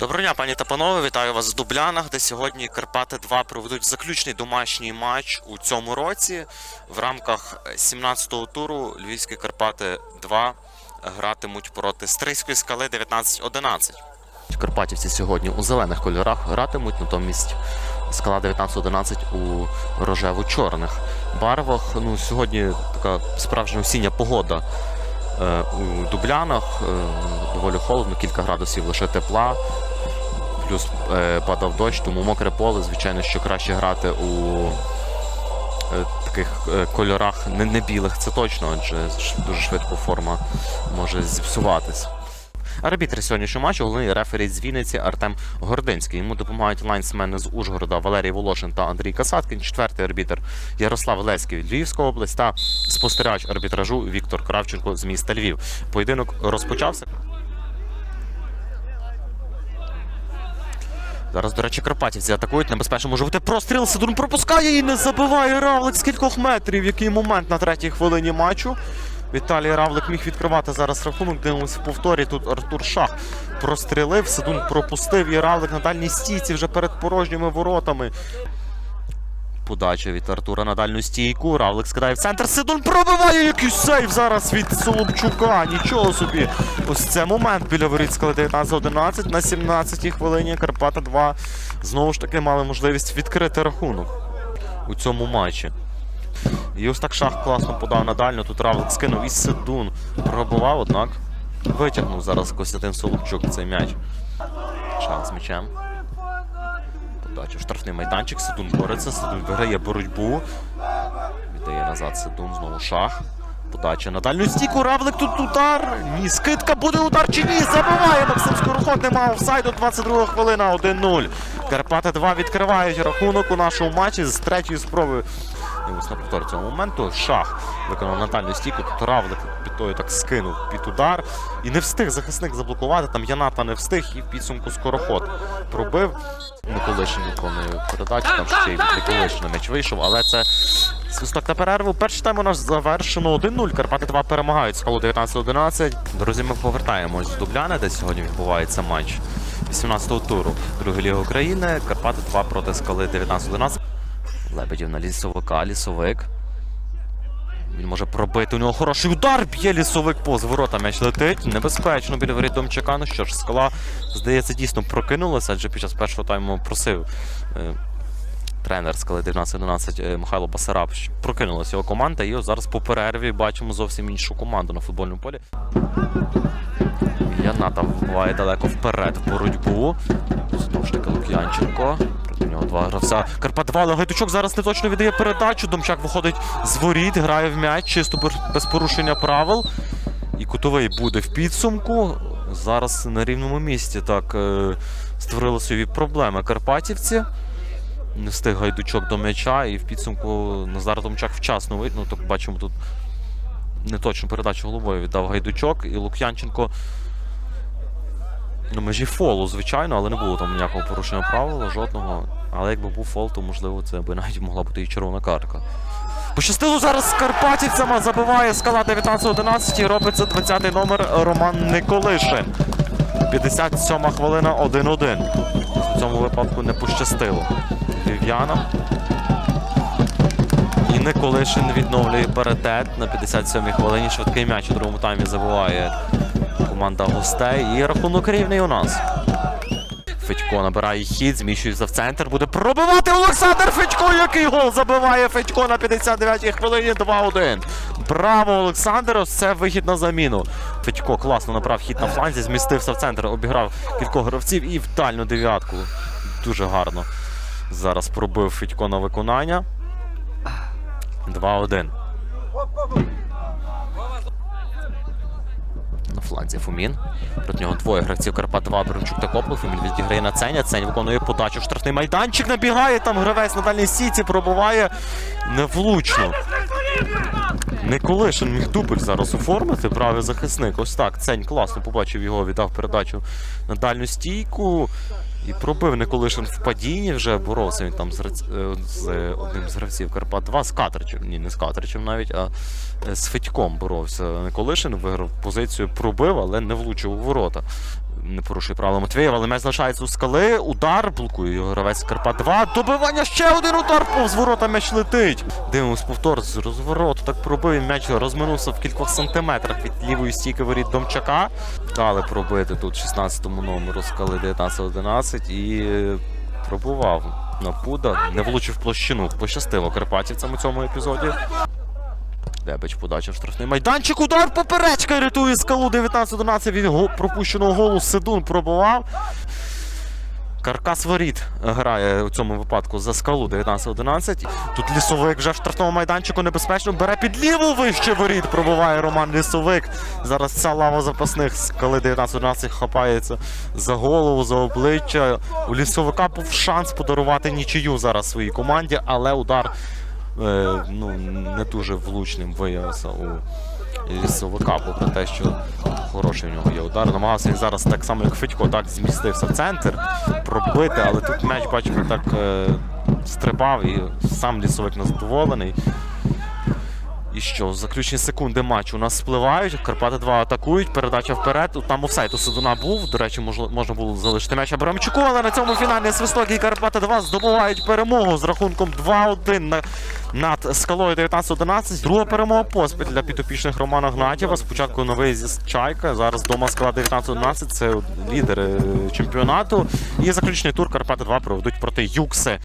Доброго дня, пані та панове, вітаю вас в Дублянах, де сьогодні Карпати 2 проведуть заключний домашній матч у цьому році. В рамках 17-го туру Львівські Карпати 2 гратимуть проти Стрийської скали 19-11. Карпатівці сьогодні у зелених кольорах гратимуть, натомість скала 19-11 у рожево-чорних барвах. Ну, сьогодні така справжня осіння погода е, у Дублянах. Е, доволі холодно, кілька градусів лише тепла. Плюс е, падав дощ, тому мокре поле, звичайно, що краще грати у е, таких е, кольорах не, не білих, це точно, адже дуже швидко форма може зіпсуватись. Арбітр сьогоднішнього матчу головний рефері з Вінниці Артем Гординський. Йому допомагають лайнсмени з Ужгорода Валерій Волошин та Андрій Касаткін. Четвертий арбітр Ярослав Леський Львівська область та спостерігач арбітражу Віктор Кравченко з міста Львів. Поєдинок розпочався. Зараз, до речі, Карпатівці атакують. Небезпечно може бути простріл. Сидун пропускає і не забиває Равлик з кількох метрів. Який момент на третій хвилині матчу. Віталій Равлик міг відкривати зараз рахунок. Дивимося в повторі. Тут Артур Шах прострілив. Сидун пропустив і Равлик на дальній стійці вже перед порожніми воротами. Подача від Артура на дальню стійку. Равлик скидає в центр. Сидун пробиває якийсь сейв зараз від Соломчука. Нічого собі. Ось це момент біля воріт скали 19-11 на 17-й хвилині. Карпата 2 знову ж таки мали можливість відкрити рахунок у цьому матчі. І ось так шах класно подав на дальню. Тут Равлик скинув і Сидун пробував, однак витягнув зараз Костянтин Соломчук цей м'яч. Шах з м'ячем. Подача штрафний майданчик. Сидун бореться. Сидун виграє боротьбу. Віддає назад Сидун, знову шах. Подача на дальню стійку. Равлик тут удар. Ні, скидка буде удар чи ні. Забиває Максим Скороход. Нема офсайду. 22 хвилина. 1-0. Карпати 2 відкривають рахунок у нашому матчі з третьої спроби. І ось на повтор цього моменту шах виконав на стійку. Тут Равлик під тою так скинув під удар. І не встиг захисник заблокувати. Там Яната не встиг і в підсумку скороход пробив. Миколишин виконує передачу, там ще й від Миколишина м'яч вийшов, але це свисток на перерву. Перший тайм у нас завершено 1-0. Карпати 2 перемагають скалу 19-11. Друзі, ми повертаємось з Дубляни, де сьогодні відбувається матч 18-го туру Другої ліги України. Карпати 2 проти скали 19-11. Лебедів на лісовика, лісовик. Він може пробити. У нього хороший удар. Б'є лісовик поз ворота. М'яч летить. Небезпечно біля воріт Домчака. Ну що ж, скала, здається, дійсно прокинулася, адже під час першого тайму просив е, тренер скали 19-11 е, Михайло Басараб, прокинулася його команда. І зараз по перерві бачимо зовсім іншу команду на футбольному полі. Яната вбиває далеко вперед в боротьбу. Знову ж таки Лук'янченко. Проти нього два гравця. Карпат 2, але Гайдучок зараз не точно віддає передачу. Домчак виходить з воріт, грає в м'яч, чисто без порушення правил. І кутовий буде в підсумку. Зараз на рівному місці так е, створили собі проблеми карпатівці. Не встиг гайдучок до м'яча, і в підсумку Назар Домчак вчасно вийде. Ну, так бачимо тут неточну передачу головою віддав гайдучок, і Лук'янченко на межі фолу, звичайно, але не було там ніякого порушення правил, жодного. Але якби був фол, то можливо це би навіть могла бути і червона картка. Пощастило зараз з карпатівцями, забиває скала 19-11 і робиться 20-й номер Роман Николишин. 57 хвилина 1-1. В цьому випадку не пощастило. Львів'янам. І Николишин відновлює паритет на 57-й хвилині. Швидкий м'яч у другому таймі забиває команда гостей. І рахунок рівний у нас. Федько набирає хід, зміщується в центр, буде пробивати Олександр Федько, який гол забиває Федько на 59-й хвилині 2-1. Браво, Олександр! Ось це вихід на заміну. Федько класно набрав хід на фланзі, змістився в центр, обіграв кількох гравців і в дальню дев'ятку. Дуже гарно. Зараз пробив Федько на виконання. 2-1. Фланзі Фумін. Проти нього двоє гравців Карпат 2, Брончук та Коплов. Фумін відіграє на Ценя. Цень виконує подачу. Штрафний майданчик набігає. Там гравець на дальній сіці пробуває невлучно. Николишин міг дубль зараз оформити. Правий захисник. Ось так. Цень класно побачив його, віддав передачу на дальню стійку. І пробив Николишин в падінні вже боровся він там з, е, з е, одним з гравців Карпат 2 з Катричем. Ні, не з Катричем навіть, а е, з Федьком боровся. Николишин виграв позицію, пробив, але не влучив у ворота. Не порушує правила Матвієва, але м'яч залишається у скали. Удар блокує його гравець Карпат 2. Добивання ще один удар повз ворота м'яч летить. Дивимось повтор з розвороту. Так пробив м'яч розминувся в кількох сантиметрах від лівої стійки воріт Домчака. Дали пробити тут 16-му номеру скали 19-11 і е, пробував на пуда. Не влучив площину. Пощастило карпатівцям у цьому епізоді. Дебич подача в штрафний майданчик. Удар поперечка рятує скалу 19-11 від го- пропущеного голу. Седун пробував. Каркас воріт грає у цьому випадку за скалу 19-11. Тут лісовик вже в штрафному майданчику небезпечно бере під ліву вище воріт. Пробуває Роман Лісовик. Зараз ця лава запасних скали 19-11 хапається за голову, за обличчя. У лісовика був шанс подарувати нічию зараз своїй команді, але удар ну, не дуже влучним виявився у лісовика, попри те, що хороший в нього є удар. Намагався він зараз так само, як Федько, так змістився в центр, пробити, але тут м'яч, бачимо, так е, стрибав і сам лісовик незадоволений. І що, заключні секунди матчу у нас спливають. Карпати 2 атакують, передача вперед. Там офсайд у Сидуна був. До речі, можна, було залишити м'яч Абрамчуку, але на цьому фінальний свисток і Карпати 2 здобувають перемогу з рахунком 2-1 над скалою 19-11. Друга перемога поспіль для підопічних Романа Гнатєва. Спочатку на виїзді Чайка, зараз дома скала 19-11. Це лідери чемпіонату. І заключний тур Карпати 2 проведуть проти Юкси.